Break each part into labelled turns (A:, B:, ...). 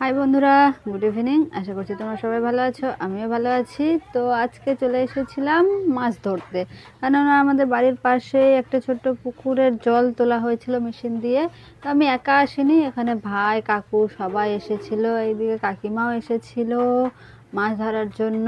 A: High বন্ধুরা। Good evening আশা করছি তোমরা সবাই ভালো আছো। আমিও ভালো আছি। তো আজকে চলে এসেছিলাম মাছ ধরতে। কেননা আমাদের বাড়ির পাশে একটা ছোট্ট পুকুরের জল তোলা হয়েছিল মেশিন দিয়ে। তো আমি একা আসিনি। এখানে ভাই, কাকু সবাই এসেছিল। এইদিকে কাকিমাও এসেছিল মাছ ধরার জন্য।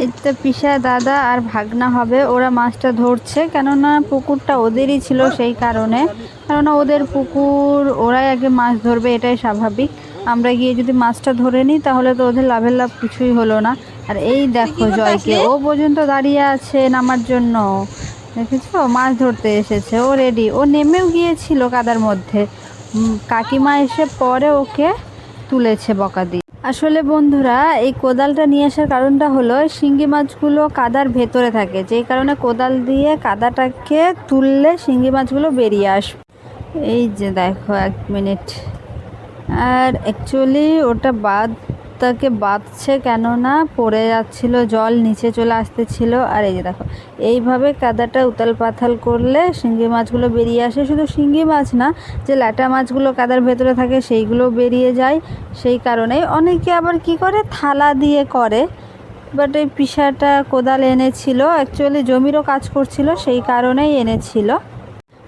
A: এই তো পিসা দাদা আর ভাগনা হবে। ওরা মাছটা ধরছে কেননা পুকুরটা ওদেরই ছিল সেই কারণে। কেননা ওদের পুকুর ওরাই আগে মাছ ধরবে এটাই স্বাভাবিক। আমরা গিয়ে যদি মাছটা ধরে নিই তাহলে তো ওদের লাভের লাভ কিছুই হলো না। আর এই দেখো জয়কে ও পর্যন্ত দাঁড়িয়ে আছে নামার জন্য। দেখেছ? মাছ ধরতে এসেছে ও রেডি ও নেমেও গিয়েছিল কাদার মধ্যে। কাকিমা এসে পরে ওকে তুলেছে বকা দিয়ে। আসলে বন্ধুরা, এই কোদালটা নিয়ে আসার কারণটা হলো শিঙ্গি মাছগুলো কাদার ভেতরে থাকে। যেই কারণে কোদাল দিয়ে কাদাটাকে তুললে শিঙ্গি মাছগুলো বেরিয়ে আসবে। এই যে দেখো এক মিনিট। আর অ্যাকচুয়ালি ওটা বাদ তাকে বাঁধছে কেননা পড়ে যাচ্ছিল জল, নিচে চলে আসতেছিল আর এই যে দেখো, এইভাবে কাদাটা উতাল পাথাল করলে শিঙ্গি মাছগুলো বেরিয়ে আসে। শুধু শিঙ্গি মাছ না, যে ল্যাটা মাছগুলো কাদার ভেতরে থাকে সেইগুলো বেরিয়ে যায়। সেই কারণেই অনেকে আবার কি করে, থালা দিয়ে করে। বাট এই পিসাটা কোদাল এনেছিল। অ্যাকচুয়ালি জমিরও কাজ করছিল, সেই কারণেই এনেছিল।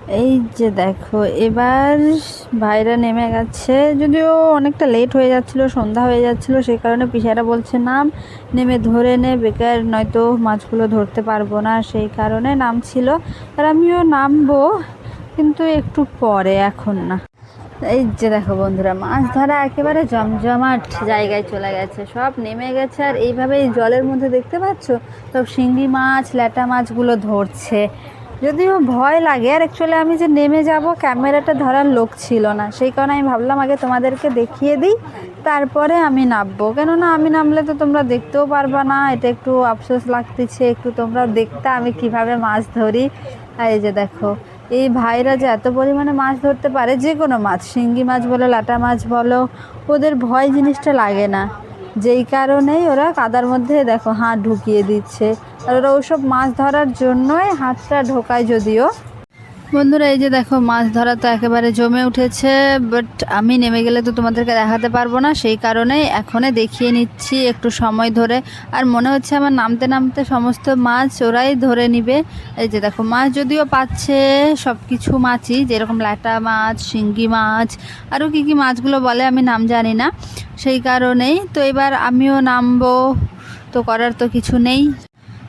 A: এই যে দেখো, এবার ভাইরা নেমে গেছে। যদিও অনেকটা লেট হয়ে যাচ্ছিল, সন্ধ্যা হয়ে যাচ্ছিল সেই কারণে পিসারা বলছে, নাম নেমে ধরে নে, বেকার নয়তো মাছগুলো ধরতে পারব না। সেই কারণে নামছিল আর আমিও নামবো, কিন্তু একটু পরে, এখন না। এই যে দেখো বন্ধুরা, মাছ ধরা একেবারে জমজমাট জায়গায় চলে গেছে। সব নেমে গেছে, আর এইভাবে এই জলের মধ্যে দেখতে পাচ্ছ? সব শিঙ্গি মাছ, ল্যাটা মাছগুলো ধরছে। যদিও ভয় লাগে, আর অ্যাকচুয়ালি আমি যে নেমে যাব, ক্যামেরাটা ধরার লোক ছিল না। সেই কারণে আমি ভাবলাম আগে তোমাদেরকে দেখিয়ে দিই, তারপরে আমি নামবো। কেননা আমি নামলে তো তোমরা দেখতেও পারবা না, এটা একটু আফসোস লাগতেছে, একটু তোমরা দেখতে, আমি কীভাবে মাছ ধরি। এই যে দেখো, এই ভাইরা যে এত পরিমাণে মাছ ধরতে পারে, যে কোনো মাছ, শিঙ্গি মাছ বলো, লাটা মাছ বলো, ওদের ভয় জিনিসটা লাগে না। যেই কারণেই ওরা কাদার মধ্যে দেখো হাত ঢুকিয়ে দিচ্ছে। আর ওরা ওসব মাছ ধরার জন্যই হাতটা ঢোকায় যদিও। বন্ধুরা, এই যে দেখো, মাছ ধরা তো একেবারে জমে উঠেছে বাট আমি নেমে গেলে তো তোমাদেরকে দেখাতে পারব না। সেই কারণেই এখনই দেখিয়ে নিচ্ছি একটু সময় ধরে। আর মনে হচ্ছে আমার নামতে নামতে সমস্ত মাছ ওরাই ধরে নিবে। এই যে দেখো, মাছ যদিও পাচ্ছে সব কিছু মাছই, যেরকম ল্যাটা মাছ, শিঙ্গি মাছ আরও কী কী মাছগুলো বলে আমি নাম জানি না। সেই কারণেই তো এবার আমিও নামবো, তো করার তো কিছু নেই।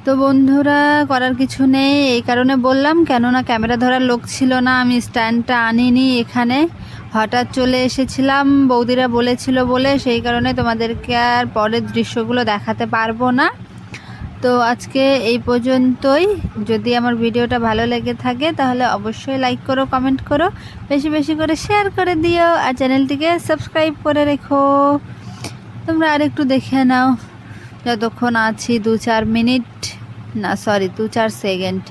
A: তো বন্ধুরা, করার কিছু নেই। এই কারণে বললাম, কেননা ক্যামেরা ধরার লোক ছিল না, আমি স্ট্যান্ডটা আনিনি এখানে। হঠাৎ চলে এসেছিলাম, বৌদিরা বলেছিল বলে, সেই কারণে তোমাদেরকে আর পরের দৃশ্যগুলো দেখাতে পারব না। তো আজকে এই পর্যন্তই। যদি আমার ভিডিওটা ভালো লেগে থাকে, তাহলে অবশ্যই লাইক করো কমেন্ট করো, বেশি বেশি করে শেয়ার করে দিও, আর চ্যানেলটিকে সাবস্ক্রাইব করে রেখো। তোমরা আর একটু দেখে নাও। যতক্ষণ আছি দু চার মিনিট। না সরি দু চার সেকেন্ড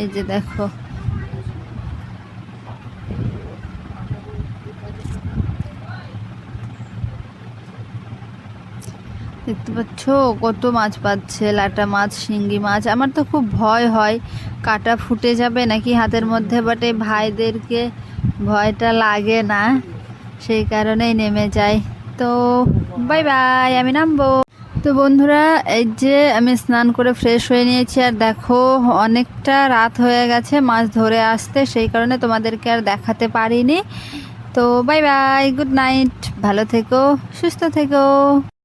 A: এই যে দেখো। দেখতে পাচ্ছ? কত মাছ পাচ্ছে, লাটা মাছ, শিঙ্গি মাছ। আমার তো খুব ভয় হয়, কাটা ফুটে যাবে নাকি হাতের মধ্যে বাট ভাইদেরকে ভয়টা লাগে না। সেই কারণেই নেমে যায় তো বাই বাই আমি নামবো। তো বন্ধুরা, এই যে আমি স্নান করে ফ্রেশ হয়ে নিয়েছি, আর দেখো অনেকটা রাত হয়ে গেছে মাছ ধরে আসতে, সেই কারণে তোমাদেরকে আর দেখাতে পারিনি। তো বাই বাই গুড নাইট ভালো থেকো, সুস্থ থেকো।